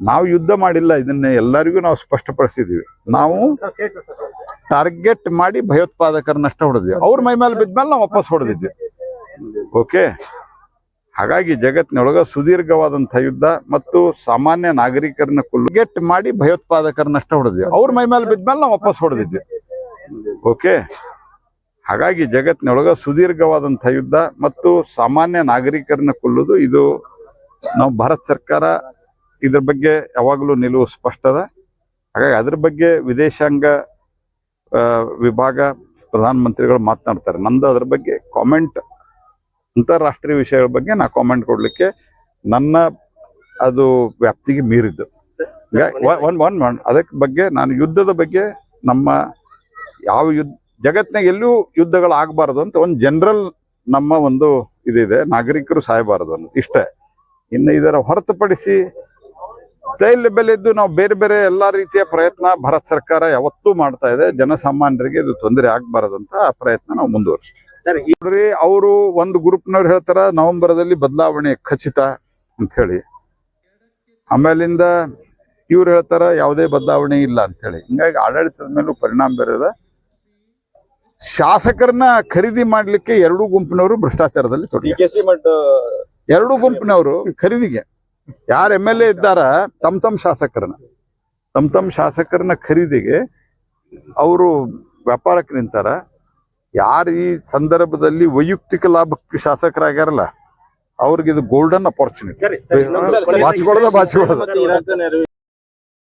ನಾವು ಯುದ್ಧ ಮಾಡಿಲ್ಲ, ಇದನ್ನ ಎಲ್ಲರಿಗೂ ನಾವು ಸ್ಪಷ್ಟಪಡಿಸಿದೀವಿ. ನಾವು ಟಾರ್ಗೆಟ್ ಮಾಡಿ ಭಯೋತ್ಪಾದಕರನ್ನಷ್ಟ ಹೊಡೆದ್ವಿ. ಅವ್ರ ಮೈ ಮೇಲೆ ಬಿದ್ಮೇಲೆ ನಾವು ವಾಪಸ್ ಹೊಡೆದಿದ್ವಿ. ಓಕೆ ಹಾಗಾಗಿ ಜಗತ್ತಿನೊಳಗ ಸುದೀರ್ಘವಾದಂಥ ಯುದ್ಧ ಮತ್ತು ಸಾಮಾನ್ಯ ನಾಗರಿಕರನ್ನ ಕುಲ್ಗೆಟ್ ಮಾಡಿ ಭಯೋತ್ಪಾದಕರನ್ನಷ್ಟ ಹೊಡೆದ್ವಿ. ಅವ್ರ ಮೈ ಮೇಲೆ ಬಿದ್ಮೇಲೆ ನಾವು ವಾಪಸ್ ಹೊಡೆದಿದ್ವಿ. ಓಕೆ ಹಾಗಾಗಿ ಜಗತ್ತಿನೊಳಗ ಸುದೀರ್ಘವಾದಂಥ ಯುದ್ಧ ಮತ್ತು ಸಾಮಾನ್ಯ ನಾಗರಿಕರನ್ನ ಕೊಲ್ಲುದು ಇದು ನಾವು ಭಾರತ ಸರ್ಕಾರ ಇದ್ರ ಬಗ್ಗೆ ಯಾವಾಗಲೂ ನಿಲುವು ಸ್ಪಷ್ಟದ. ಹಾಗಾಗಿ ಅದ್ರ ಬಗ್ಗೆ ವಿದೇಶಾಂಗ ವಿಭಾಗ ಪ್ರಧಾನಮಂತ್ರಿಗಳು ಮಾತನಾಡ್ತಾರೆ. ನಂದು ಅದ್ರ ಬಗ್ಗೆ ಕಾಮೆಂಟ್ ಅಂತಾರಾಷ್ಟ್ರೀಯ ವಿಷಯಗಳ ಬಗ್ಗೆ ನಾ ಕಾಮೆಂಟ್ ಕೊಡಲಿಕ್ಕೆ ನನ್ನ ಅದು ವ್ಯಾಪ್ತಿಗೆ ಮೀರಿದ್ದು. ಒನ್ ಒನ್ ಒನ್ ಅದಕ್ಕೆ ಬಗ್ಗೆ ನಾನು ಯುದ್ಧದ ಬಗ್ಗೆ ನಮ್ಮ ಯಾವ ಯುದ್ಧ ಜಗತ್ತಿನಾಗ ಎಲ್ಲೂ ಯುದ್ಧಗಳು ಆಗಬಾರ್ದು ಅಂತ ಒಂದು ಜನರಲ್ ನಮ್ಮ ಒಂದು ಇದಿದೆ ನಾಗರಿಕರು ಸಾಯಬಾರದು ಅನ್ನೋದು ಇಷ್ಟೇ. ಇನ್ನು ಇದರ ಹೊರತುಪಡಿಸಿ ತೈಲ ಬೆಲೆದ್ದು ನಾವು ಬೇರೆ ಬೇರೆ ಎಲ್ಲಾ ರೀತಿಯ ಪ್ರಯತ್ನ ಭಾರತ ಸರ್ಕಾರ ಯಾವತ್ತೂ ಮಾಡ್ತಾ ಇದೆ. ಜನಸಾಮಾನ್ಯರಿಗೆ ಇದು ತೊಂದರೆ ಆಗಬಾರದು ಅಂತ ಆ ಪ್ರಯತ್ನ ನಾವು ಮುಂದುವರಿಸ್ತೀವಿ. ನೋಡ್ರಿ ಅವರು ಒಂದು ಗ್ರೂಪ್ನವ್ರು ಹೇಳ್ತಾರ ನವೆಂಬರ್ದಲ್ಲಿ ಬದಲಾವಣೆ ಖಚಿತ ಅಂತ ಹೇಳಿ. ಆಮೇಲಿಂದ ಇವ್ರು ಹೇಳ್ತಾರ ಯಾವುದೇ ಬದಲಾವಣೆ ಇಲ್ಲ ಅಂತ ಹೇಳಿ. ಹಿಂಗಾಗಿ ಆಡಳಿತದ ಮೇಲೂ ಪರಿಣಾಮ ಬೀರದ. ಶಾಸಕರನ್ನ ಖರೀದಿ ಮಾಡ್ಲಿಕ್ಕೆ ಎರಡೂ ಗುಂಪಿನವರು ಭ್ರಷ್ಟಾಚಾರದಲ್ಲಿ ತೊಡಗಿ. ಎರಡೂ ಗುಂಪಿನವರು ಖರೀದಿಗೆ. ಯಾರು ಎಂ ಎಲ್ ಎ ಇದ್ದಾರ ತಮ್ಮ ತಮ್ಮ ಶಾಸಕರನ್ನ. ತಮ್ಮ ತಮ್ಮ ಶಾಸಕರನ್ನ ಖರೀದಿಗೆ ಅವರು ವ್ಯಾಪಾರಕ್ಕೆ ನಿಂತಾರ. ಯಾರು ಈ ಸಂದರ್ಭದಲ್ಲಿ ವೈಯಕ್ತಿಕ ಲಾಭಕ್ಕೆ ಶಾಸಕರಾಗ್ಯಾರಲ್ಲ ಅವ್ರಿಗೆ ಇದು ಗೋಲ್ಡನ್ ಅಪಾರ್ಚುನಿಟಿ ಬಾಚ್ಕೊಳ್ಳೋದ ಬಾಚ್ಕೊಳ್ಳೋದ?